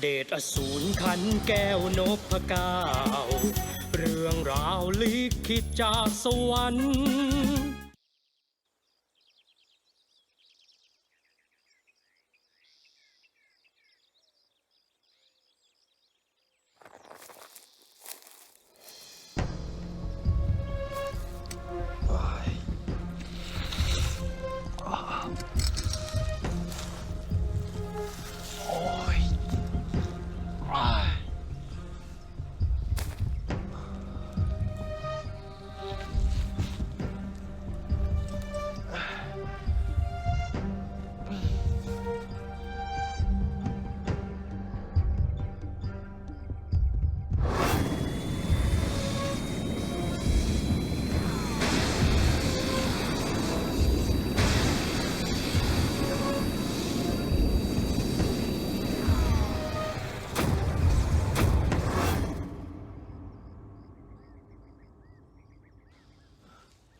เดชอสูรขันแก้วนพเก้าเรื่องราวลิขิตจากสวรรค์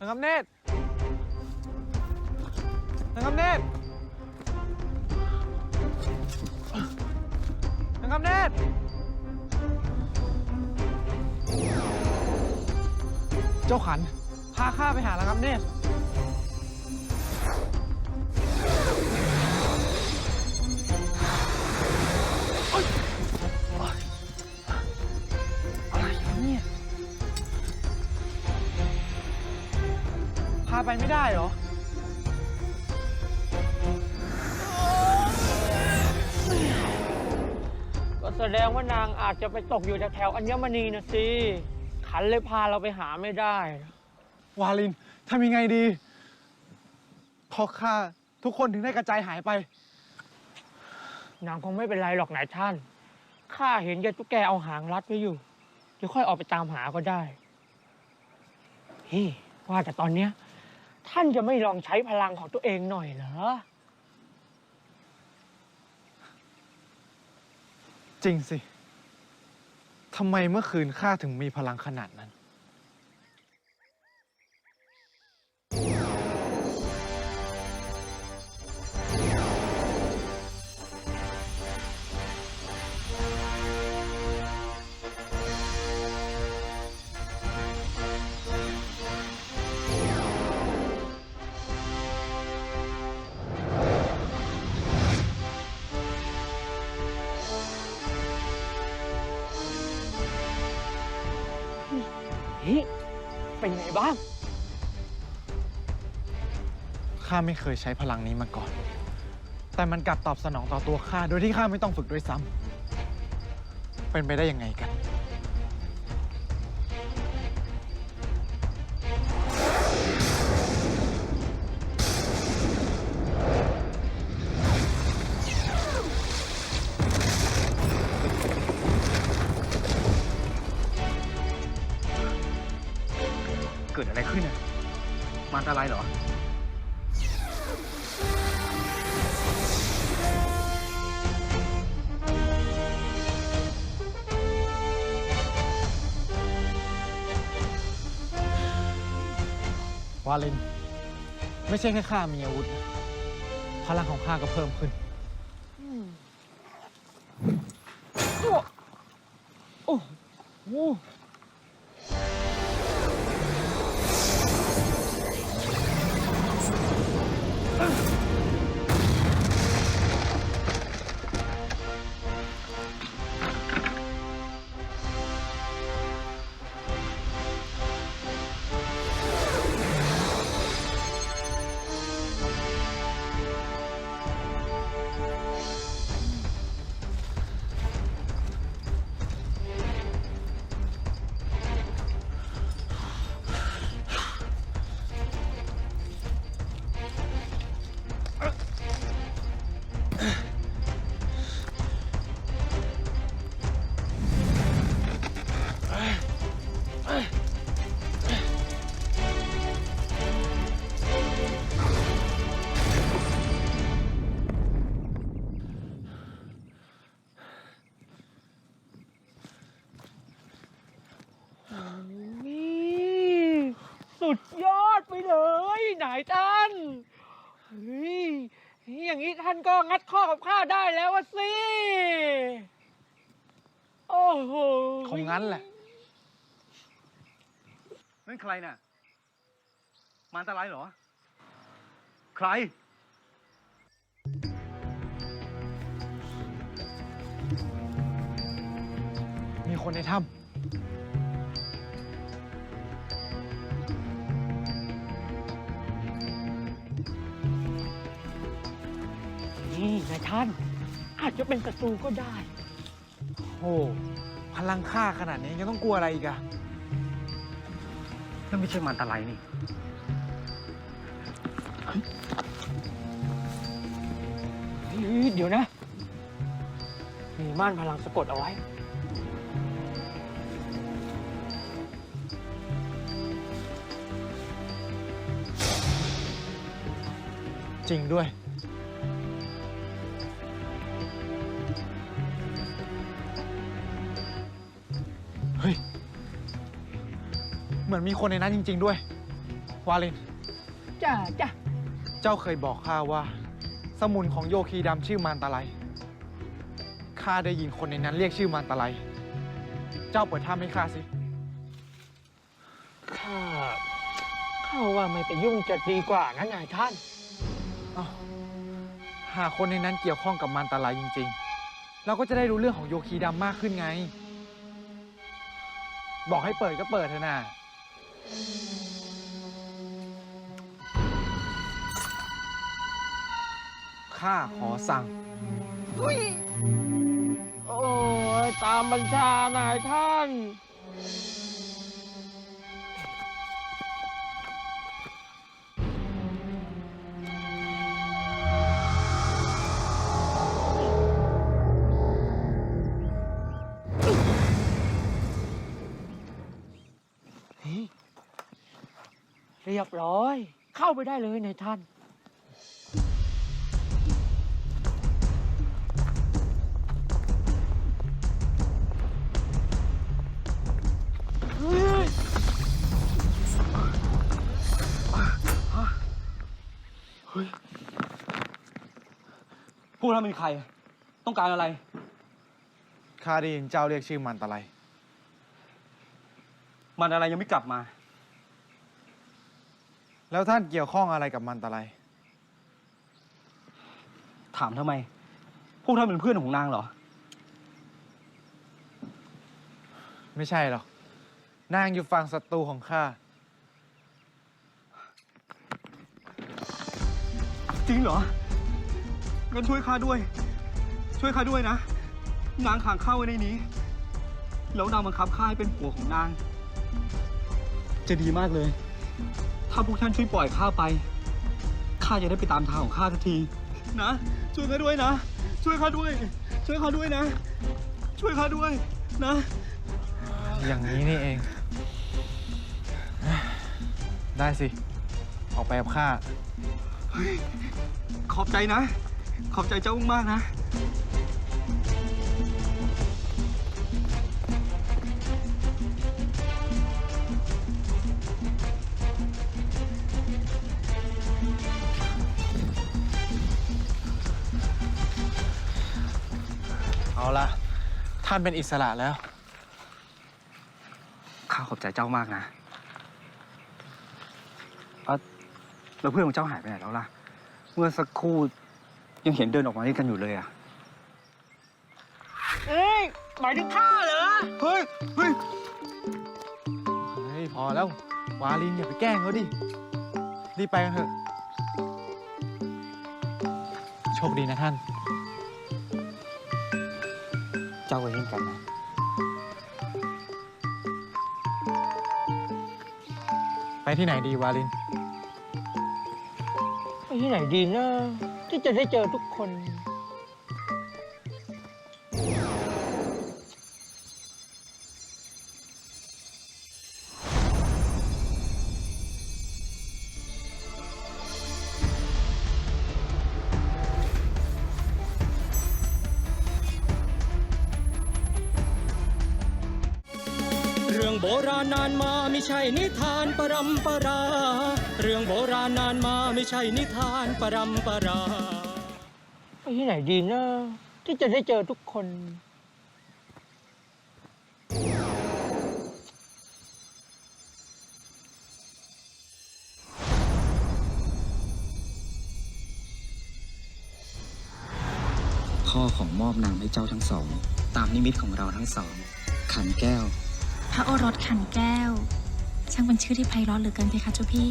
นะครับเนตรนะครับเนตรนะครับเนตรเจ้าขัน พาข้าไปหาแล้วครับเนตราไปไม่ได้เหรอ ก็แสดงว่านางอาจจะไปตกอยู่แถวๆอัญมณีนะสิ ขันเลยพาเราไปหาไม่ได้วาลินทำยังไงดีเพราะข้าทุกคนถึงได้กระจายหายไป นางคงไม่เป็นไรหรอกนายท่าน ข้าเห็นแกตุ๊กแกเอาหางรัดไว้อยู่ เดี๋ยวค่อยออกไปตามหาก็ได้เฮ้ยว่าแต่ตอนเนี้ย ท่านจะไม่ลองใช้พลังของตัวเองหน่อยเหรอ จริงสิ ทำไมเมื่อคืนข้าถึงมีพลังขนาดนั้น ไม่เคยใช้พลังนี้มาก่อน แต่มันกลับตอบสนองต่อตัวข้าโดยที่ข้าไม่ต้องฝึกด้วยซ้ำเป็นไปได้ยังไงกัน เกิดอะไรขึ้นอะมันอะไรเหรอ วาเลน ไม่ใช่แค่ข้ามีอาวุธนะพลังของข้าก็เพิ่มขึ้น่านก็งัดข้อกับข้าได้แล้ววะสิ โอ้โห คงงั้นแหละนั่นใครน่ะ มาอันตรายเหรอ ใคร มีคนในถ้ำ นี่นายท่าน อาจจะเป็นศัตรูก็ได้ำโอ้พลังค่าขนาดนี้ยังต้องกลัวอะไรอีกอะนั่นไม่ใช่มันอันตรายนี่เฮ้ยเดี๋ยวนะ มีม่านพลังสะกดเอาไว้ จริงด้วย มือนมีคนในนั้นจริง ๆ ด้วย วาลิน จ้าจ้าเจ้าเคยบอกข้าว่า สมุนของโยคีดำชื่อมารตะไลข้าได้ยินคนในนั้นเรียกชื่อมารตะไลเจ้าเปิดถ้ำให้ข้าสิ ข้าข้าว่าไม่ไปยุ่งจะดีกว่านะนายท่านอ้าวหากคนในนั้นเกี่ยวข้องกับมารตะไลจริง ๆ เราก็จะได้รู้เรื่องของโยคีดำมากขึ้นไง บอกให้เปิดก็เปิดเถอะนะ ข้าขอสั่ง โอ้ยตามบัญชานายท่าน รียบร้อย เข้าไปได้เลยในท่านพวกท่านเป็นใคร ต้องการอะไร ข้าได้ยินเจ้าเรียกชื่อมารตะไลมันอะไรยังไม่กลับมา แล้วท่านเกี่ยวข้องอะไรกับมารตะไลถามทำไม พวกท่านเป็นเพื่อนของนางเหรอ ไม่ใช่หรอก นางอยู่ฝั่งศัตรูของข้า จริงเหรอ งั้นช่วยข้าด้วย ช่วยข้าด้วยนะ นางขังข้าไว้ในนี้ แล้วนางบังคับข้าให้เป็นผัวของนาง จะดีมากเลย ถ้าพวกท่านช่วยปล่อยข้าไป ข้าจะได้ไปตามทางของข้าสักที นะ ช่วยข้าด้วยนะ ช่วยข้าด้วย ช่วยข้าด้วยนะ ช่วยข้าด้วยนะ อย่างนี้นี่เอง ได้สิ ออกไปกับข้า ขอบใจนะ ขอบใจเจ้ามากๆนะ ละท่านเป็นอิสระแล้ว ข้าขอบใจเจ้ามากนะเอ่อแล้วเพื่อนของเจ้าหายไปไหนแล้วล่ะ เมื่อสักครู่ยังเห็นเดินออกมาด้วยกันอยู่เลยอะ เอ้ยหมายถึงข้าเหรอ เฮ้ย เฮ้ย เฮ้ย พอแล้ว วาลินอย่าไปแกล้งเขาดิ รีบไปกันเถอะ โชคดีนะท่าน เจ้าก็เช่นกันนะไปที่ไหนดีวาลิน ไปที่ไหนดีนะที่จะได้เจอทุกคน ใช่นิทานปรำปรา เรื่องโบราณนานมาไม่ใช่นิทานปรำปราไปที่ไหนดีนะที่จะได้เจอทุกคนข้อของมอบนางให้เจ้าทั้งสอง ตามนิมิตของเราทั้งสอง ขันแก้ว พระโอรสขันแก้ว ช่างเป็นชื่อที่ไพเราะเหลือเกินเพคะเจ้าพี่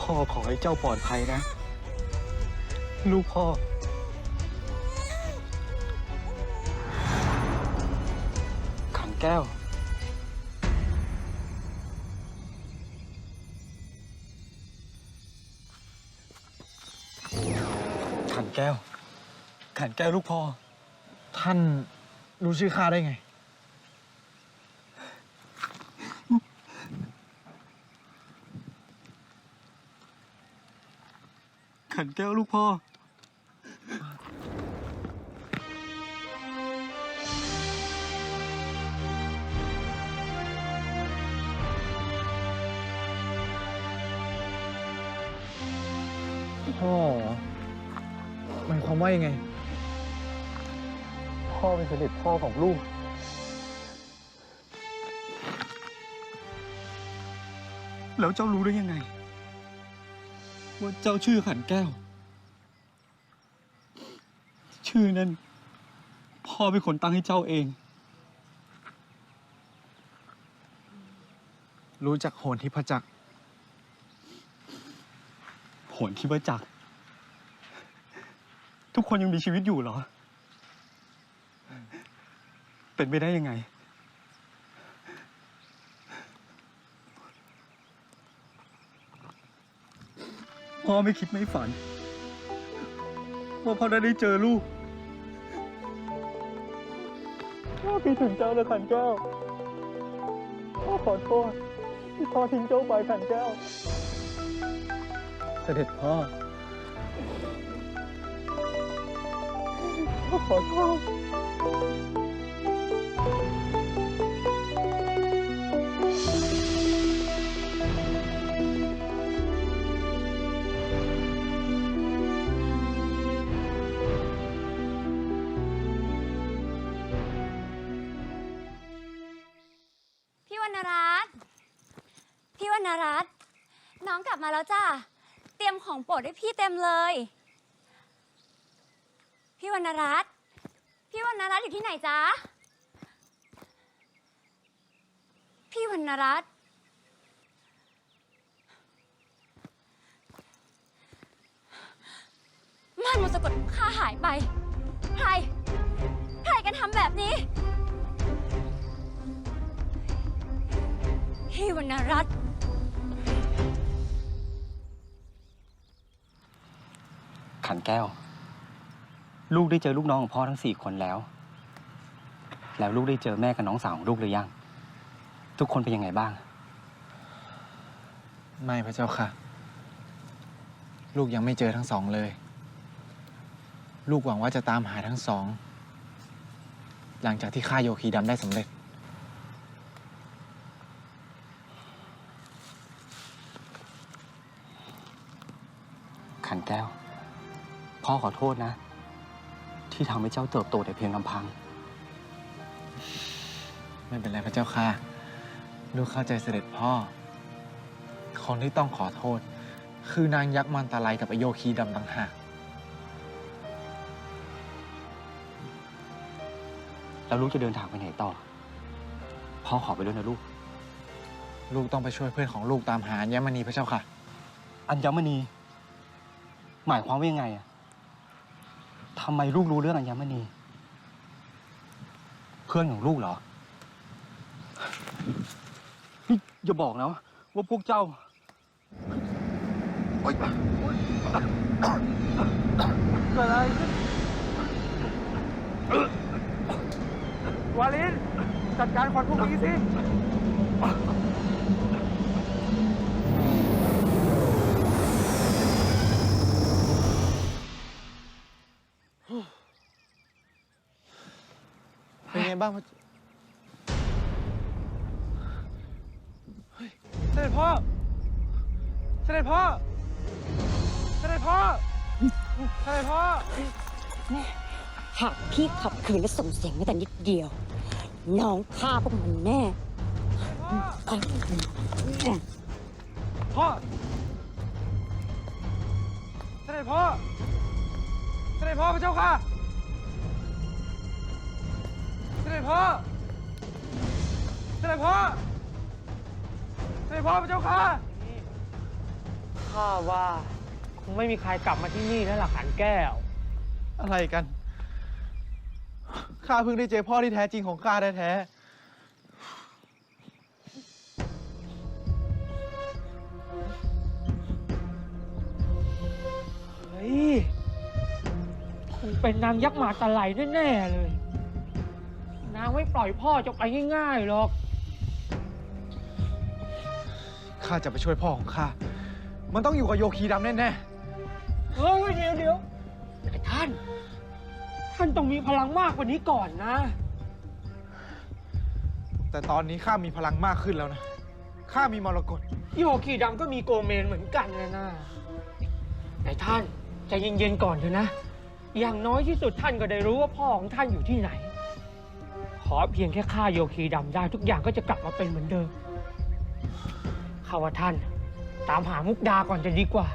พ่อขอให้เจ้าปลอดภัยนะ ลูกพ่อ ขันแก้ว ขันแก้ว ขันแก้วลูกพ่อ ท่านรู้ชื่อข้าได้ไง ขันแก้วลูกพ่อ พ่อหมายความว่ายังไง พ่อเป็นเสด็จพ่อของลูก แล้วเจ้ารู้ได้ยังไง ว่าเจ้าชื่อขันแก้ว ชื่อนั้น พ่อเป็นคนตั้งให้เจ้าเอง รู้จักโหนทิพจักรผลที่ว่าจักรทุกคนยังมีชีวิตอยู่เหรอ เป็นไปได้ยังไง พ่อไม่คิดไม่ฝัน ว่าพ่อได้ได้เจอลูก พ่อคิดถึงเจ้าเลยขันแก้ว พ่อขอโทษที่พ่อทิ้งเจ้าไปขันแก้ว เสด็จพ่อ พ่อขอโทษ น้องกลับมาแล้วจ้าเตรียมของโปรดให้พี่เต็มเลย พี่วรรณรัตน์พี่วรรณรัตน์อยู่ที่ไหนจ๊ะ พี่วรรณรัตน์ม่านมนต์สะกดข้าหายไป ใคร ใครกันทำแบบนี้ พี่วรรณรัตน์ แก้ว ลูกได้เจอลูกน้องของพ่อทั้งสี่คนแล้ว แล้วลูกได้เจอแม่กับน้องสาวของลูกหรือยัง ทุกคนเป็นยังไงบ้าง ไม่พระเจ้าค่ะ ลูกยังไม่เจอทั้งสองเลย ลูกหวังว่าจะตามหาทั้งสอง หลังจากที่ฆ่าโยคีดำได้สำเร็จ ขันแก้ว พ่อขอโทษนะ ที่ทำให้เจ้าเติบโตแต่เพียงลำพัง ไม่เป็นไรพระเจ้าค่ะ ลูกเข้าใจเสด็จพ่อ คนที่ต้องขอโทษ คือนางยักษ์มันตาไลกับไอโยคีดำต่างหาก แล้วลูกจะเดินทางไปไหนต่อ พ่อขอไปด้วยนะลูก ลูกต้องไปช่วยเพื่อนของลูกตามหาอัญมณีพระเจ้าค่ะ อัญมณี หมายความว่ายังไงอะ ทำไมลูกรู้เรื่องอัญมณี เพื่อนของลูกเหรอนี่อย่าบอกนะว่าพวกเจ้าอะไรวาลินจัดการควันพวกนี้สิ บ้างพระเฮ้ยเสด็จพ่อ เสด็จพ่อ เสด็จพ่อ เสด็จพ่อ หากพี่ขับขืนและส่งเสียงแม้แต่นิดเดียว น้องฆ่าพวกมันแน่พ่อเสด็จพ่อ เสด็จพ่อพระเจ้าค่ะ เสด็จพ่อ เสด็จพ่อ เสด็จพ่อพระเจ้าค่ะ ข้าว่าคงไม่มีใครกลับมาที่นี่แล้วล่ะขันแก้ว อะไรกัน ข้าเพิ่งได้เจอพ่อที่แท้จริงของข้าแท้เฮ้ยคงเป็นนางยักษ์หมาตะไลแน่ๆเลยนางไม่ปล่อยพ่อจะไปง่ายๆหรอกๆข้าจะไปช่วยพ่อของข้า มันต้องอยู่กับโยคีดำแน่เฮ้ยเดี๋ยวเดี๋ยวแต่ท่าน ท่านต้องมีพลังมากกว่านี้ก่อนนะ ๆ แต่ตอนนี้ข้ามีพลังมากขึ้นแล้วนะ ข้ามีมรกต โยคีดำก็มีโกเมนเหมือนกันนะนะแต่ท่านใจเย็นๆก่อนเถอะนะ อย่างน้อยที่สุดท่านก็ได้รู้ว่าพ่อของท่านอยู่ที่ไหนข อเพียงแค่ฆ่าโยคีดำได้ ทุกอย่างก็จะกลับมาเป็นเหมือนเดิมข้าว่าท่าน ตามหามุกดาก่อนจะดีกว่า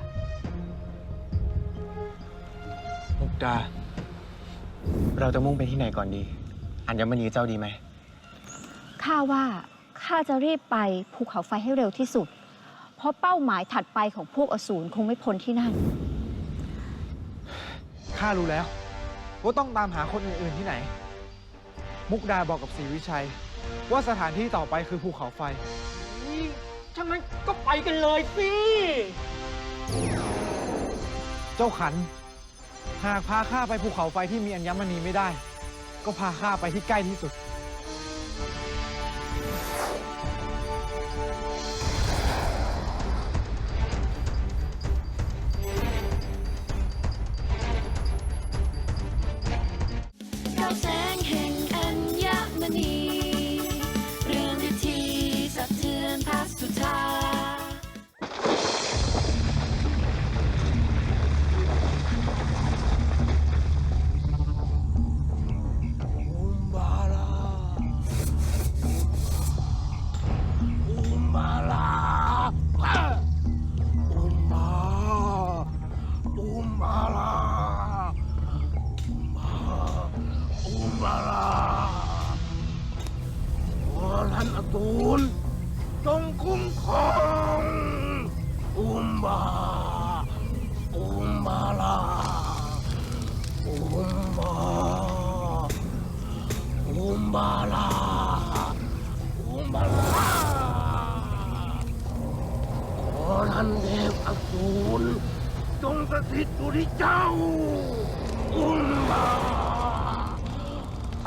มุกดา เราจะมุ่งไปที่ไหนก่อนดี อัญมณีเจ้าดีไหมข้าว่าข้าจะรีบไปภูเขาไฟให้เร็วที่สุด เพราะเป้าหมายถัดไปของพวกอสูรคงไม่พ้นที่นั่น ข้ารู้แล้ว ว่าต้องตามหาคนอื่นๆที่ไหน มุกดาบอกกับศรีวิชัย ว่าสถานที่ต่อไปคือภูเขาไฟ นี่ถ้างั้นก็ไปกันเลยสิ เจ้าขัน หากพาข้าไปภูเขาไฟที่มีอัญมณีไม่ได้ ก็พาข้าไปที่ใกล้ที่สุด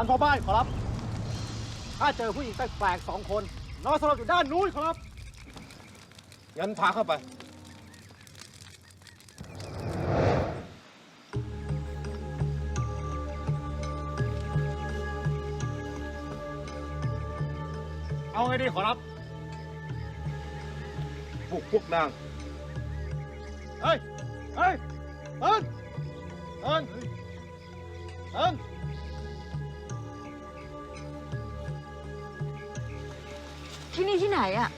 ท่านพ่อบ้านขอรับข้าเจอผู้หญิงแปลกๆสองคน นอนสลบอยู่ด้านนู้นขอรับ งั้นพาเข้าไป เอาไงดีขอรับพวกพวกนาง เฮ้ย เฮ้ยเอินเอินเอิน ที่นี่ที่ไหนอะ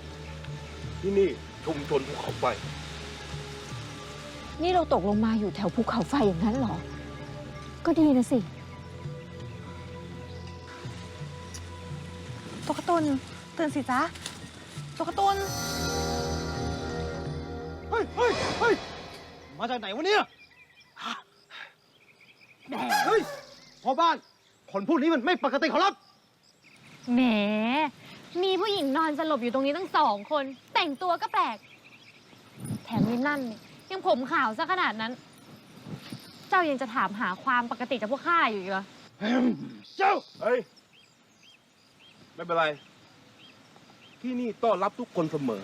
ที่นี่ชุมชนภูเขาไฟ นี่เราตกลงมาอยู่แถวภูเขาไฟอย่างนั้นเหรอ ก็ดีนะสิตัวการ์ตูนตื่นสิจ๊ะตัวการ์ตูนเฮ้ยเฮ้ยเฮ้ยมาจากไหนวะเนี่ยเฮ้ยพ่อบ้าน คนพวกนี้มันไม่ปกติขอรับ แหม มีผู้หญิงนอนสลบอยู่ตรงนี้ตั้งสองคน แต่งตัวก็แปลก แถมนี่นั่นเนี่ยยังผมขาวซะขนาดนั้น เจ้ายังจะถามหาความปกติจากพวกข้าอยู่อีกเหรอ เจ้าเฮ้ย ไม่เป็นไร ที่นี่ต้อนรับทุกคนเสมอ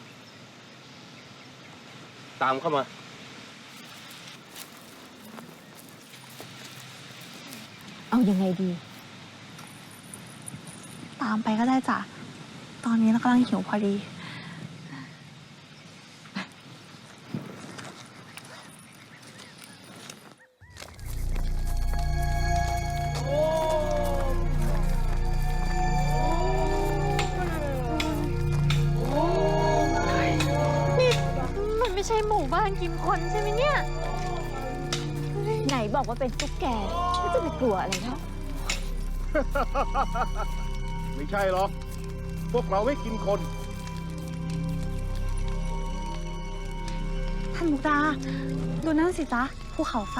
ตามเข้ามา เอายังไงดี ตามไปก็ได้จ้ะ ตอนนี้เรากำลังหิวพอดีนไม่ใช่หมู่บ้านกินคนใช่ไหมเนี่ย ไหนบอกว่าเป็นตุ๊กแกแล้วจะไปกลัวอะไรเนาะไม่ใช่หรอก พวกเราไม่กินคน ท่านมุกดา ดูนั่นสิจ๊ะภูเขาไฟ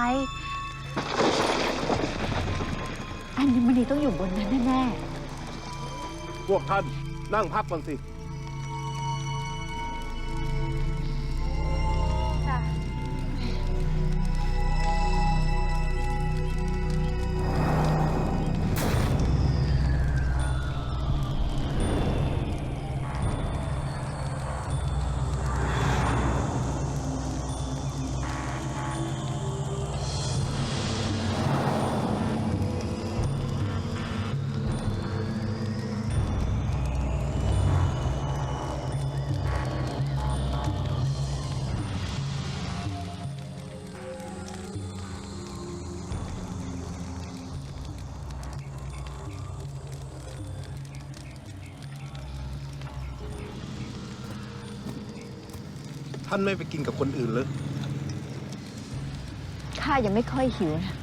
อัญมณีต้องอยู่บนนั้นแน่พวกท่านนั่งพักก่อนสิ ท่านไม่ไปกินกับคนอื่นเลยๆข้ายังไม่ค่อยหิวนะ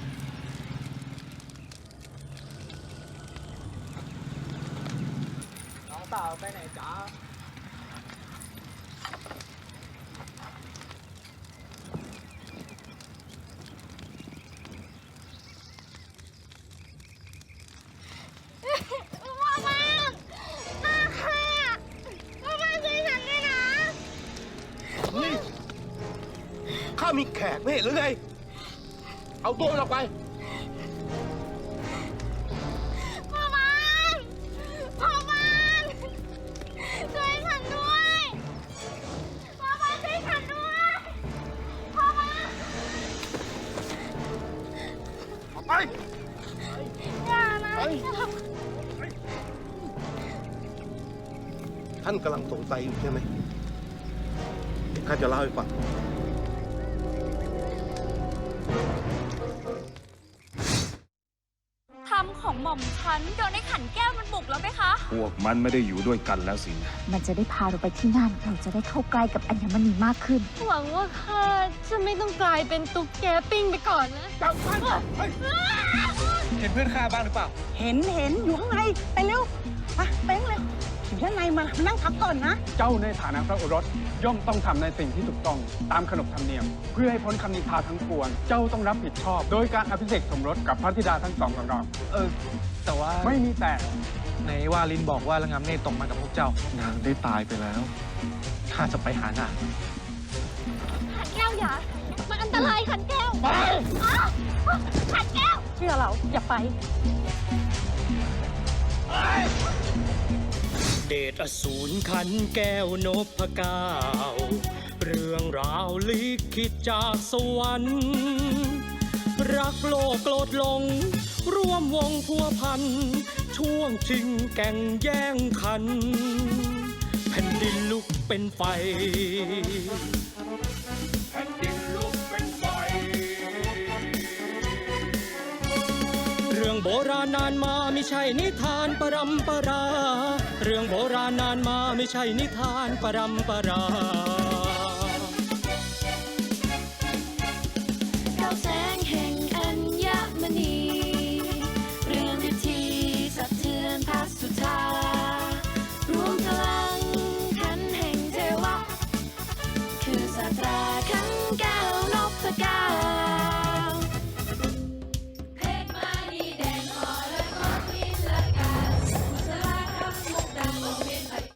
านกำลังสงสัยอยู่ใช่ไหมเดี๋ยวข้าจะเล่าให้ฟังทำของหม่อมฉันโดนไอ้ขันแก้วมันบุกแล้วไหมคะ พวกมันไม่ได้อยู่ด้วยกันแล้วสินะมันจะได้พาเราไปที่นั่นเราจะได้เข้าใกล้กับอัญมณีมากขึ้น หวังว่าข้าจะไม่ต้องกลายเป็นตุ๊กแกปิ้งไปก่อนนะเห็นเพื่อนข้าบ้างหรือเปล่า เห็นเห็นอยู่ข้างในไปเร็วไปเป้ง เลยอยู่ด้านในมามานั่งพักก่อนนะ เจ้าในฐานะพระโอรสย่อมต้องทำในสิ่งที่ถูกต้องตามขนบธรรมเนียม เพื่อให้พ้นคำนินทาทั้งปวง เจ้าต้องรับผิดชอบ โดยการอภิเษกสมรสกับพระธิดาทั้งสองของเรา เออ แต่ว่าไม่มีแต่ในว่าลินบอกว่าระงับเนตรตกมากับพวกเจ้า นางได้ตายไปแล้ว ข้าจะไปหานาง ขันแก้วอย่า มันอันตรายขันแก้วไปขันแก้ว เชื่อเราอย่าไป เดชอสูรขันแก้วนพก้าเรื่องราวลิขิตจากสวรรค์ รักโลกโกรธลง ร่วมวงพัวพัน ช่วงชิงแก่งแย่งขัน แผ่นดินลุกเป็นไฟ โบราณนานมาไม่ใช่นิทานปรำปรา เรื่องโบราณนานมาไม่ใช่นิทานปรำปราเราแสงแห่งอัญมณี เรื่องาทีสะเทือนพัสุธา